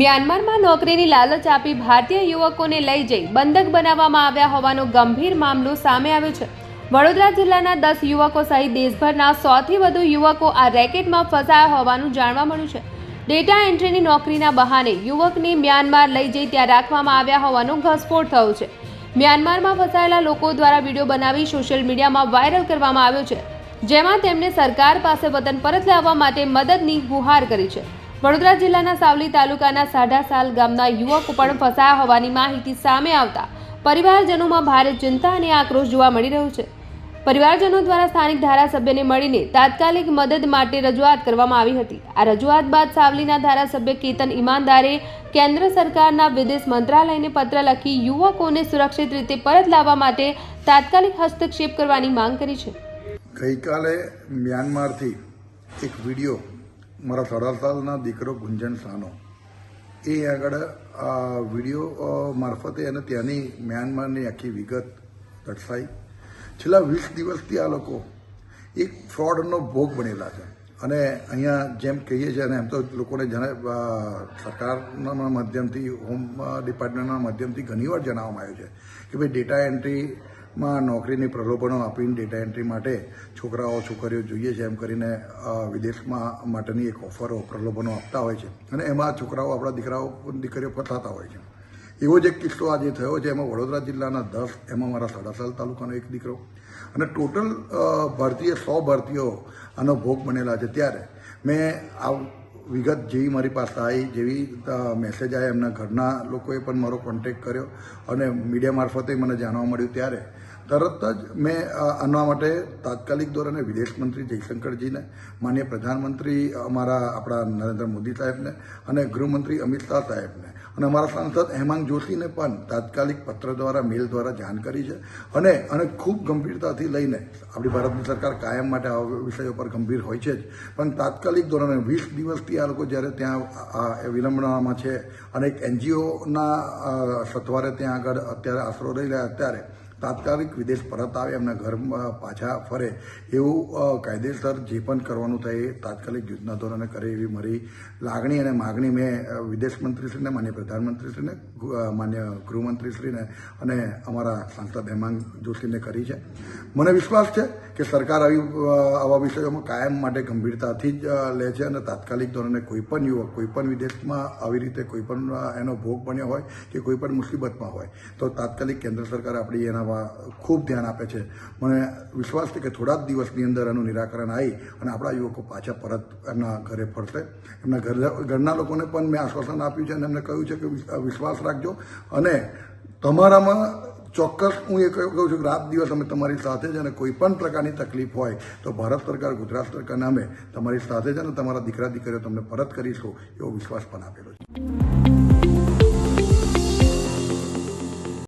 મ્યાનમારમાં નોકરીની લાલચ આપી ભારતીય યુવકોને લઈ જઈ બંધક બનાવવામાં આવ્યા હોવાનો ગંભીર મામલો સામે આવ્યો છે. વડોદરા જિલ્લાના દસ યુવકો સહિત દેશભરના સોથી વધુ યુવકો આ રેકેટમાં ફસાયા હોવાનું જાણવા મળ્યું છે. ડેટા એન્ટ્રીની નોકરીના બહાને યુવકને મ્યાનમાર લઈ જઈ ત્યાં રાખવામાં આવ્યા હોવાનો ઘસફોડ થયો છે. મ્યાનમારમાં ફસાયેલા લોકો દ્વારા વીડિયો બનાવી સોશિયલ મીડિયામાં વાયરલ કરવામાં આવ્યો છે, જેમાં તેમણે સરકાર પાસે વતન પરત લાવવા માટે મદદની ગુહાર કરી છે. વડોદરા જિલ્લાના સાવલી તાલુકાના સાઢાસાલ ગામના યુવકો પણ ફસાયા હોવાની માહિતી સામે આવતા પરિવારજનોમાં ભારે ચિંતા અને આક્રોશ જોવા મળી રહ્યો છે. પરિવારજનો દ્વારા સ્થાનિક ધારાસભ્યને મળીને તાત્કાલિક મદદ માટે રજૂઆત કરવામાં આવી હતી. આ રજૂઆત બાદ સાવલીના ધારાસભ્ય કેતન ઈમાનદારે કેન્દ્ર સરકારના વિદેશ મંત્રાલયને પત્ર લખી યુવકોને સુરક્ષિત રીતે પરત લાવવા માટે તાત્કાલિક હસ્તક્ષેપ કરવાની માંગ કરી છે. ગઈકાલે મ્યાનમારથી એક વીડિયો મારા સાડા સાલના દીકરો ગુંજન સાનો. એ આગળ આ વીડિયો મારફતે અને ત્યાંની મ્યાનમારની આખી વિગત દર્શાઈ. છેલ્લા વીસ દિવસથી આ લોકો એક ફ્રોડનો ભોગ બનેલા છે. અને અહીંયા જેમ કહીએ છીએ અને એમ તો લોકોને જણા સરકારના માધ્યમથી, હોમ ડિપાર્ટમેન્ટના માધ્યમથી ઘણીવાર જણાવવામાં આવ્યું છે કે ભાઈ ડેટા એન્ટ્રીમાં નોકરીની પ્રલોભનો આપીને ડેટા એન્ટ્રી માટે છોકરાઓ, છોકરીઓ જોઈએ છે, એમ કરીને વિદેશમાં માટેની એક ઓફરો પ્રલોભનો આપતા હોય છે. અને એમાં છોકરાઓ, આપણા દીકરાઓ, દીકરીઓ ફસાતા હોય છે. એવો જ એક કિસ્સો આજે થયો છે. એમાં વડોદરા જિલ્લાના દસ, એમાં મારા સડાસાલ તાલુકાનો એક દીકરો. અને ટોટલ ભારતીય સો ભારતીયો આનો ભોગ બનેલા છે. ત્યારે મેં આ વિગત જેવી મારી પાસે આવી, જેવી મેસેજ આવ્યા એમના ઘરના લોકોએ પણ મારો કોન્ટેક્ટ કર્યો અને મીડિયા મારફતે મને જાણવા મળ્યું. ત્યારે તરત જ મેં આના માટે તાત્કાલિક ધોરણે વિદેશ મંત્રી જયશંકરજીને, માન્ય પ્રધાનમંત્રી અમારા આપણા નરેન્દ્ર મોદી સાહેબને અને ગૃહમંત્રી અમિત શાહ સાહેબને અને અમારા સાંસદ હેમાંગ જોશીને પણ તાત્કાલિક પત્ર દ્વારા, મેલ દ્વારા જાણ કરી છે અને અને ખૂબ ગંભીરતાથી લઈને આપણી ભારતની સરકાર કાયમ માટે આ વિષયો પર ગંભીર હોય છે જ. પણ તાત્કાલિક ધોરણે વીસ દિવસથી આ લોકો જ્યારે ત્યાં વિલંબનામાં છે અને એક એનજીઓના સથવારે ત્યાં આગળ અત્યારે આશરો રહી રહ્યા અત્યારે તાત્કાલિક વિદેશ પરત આવે, એમના ઘરમાં પાછા ફરે, એવું કાયદેસર જે પણ કરવાનું થાય એ તાત્કાલિક યુદ્ધના ધોરણે કરે એવી મારી લાગણી અને માગણી મેં વિદેશ મંત્રીશ્રીને માન્ય પ્રધાનમંત્રીશ્રીને માન્ય ગૃહમંત્રીશ્રીને અને અમારા સાંસદ હેમાંગ જોશીને કરી છે. મને વિશ્વાસ છે કે સરકાર આવી આવા વિષયોમાં કાયમ માટે ગંભીરતાથી જ લે છે અને તાત્કાલિક ધોરણે કોઈપણ યુવક, કોઈ પણ વિદેશમાં આવી રીતે કોઈ પણ એનો ભોગ બન્યો હોય કે કોઈપણ મુસીબતમાં હોય, તો તાત્કાલિક કેન્દ્ર સરકાર આપણી એના વા- ખૂબ ધ્યાન આપે છે. મને વિશ્વાસ છે કે થોડા જ દિવસની અંદર એનું નિરાકરણ આવી અને આપણા યુવકો પાછા પરત એમના ઘરે ફરશે. એમના ઘર, ઘરના લોકોને પણ મેં આશ્વાસન આપ્યું છે અને એમને કહ્યું છે કે વિશ્વાસ રાખજો. અને તમારામાં ચોક્કસ હું એ કહું છું કે રાત દિવસ અમે તમારી સાથે છે અને કોઈ પણ પ્રકારની તકલીફ હોય તો ભારત સરકાર, ગુજરાત સરકારને અમે તમારી સાથે છે અને તમારા દીકરા, દીકરીઓ તમને પરત કરીશું એવો વિશ્વાસ પણ આપેલો છે.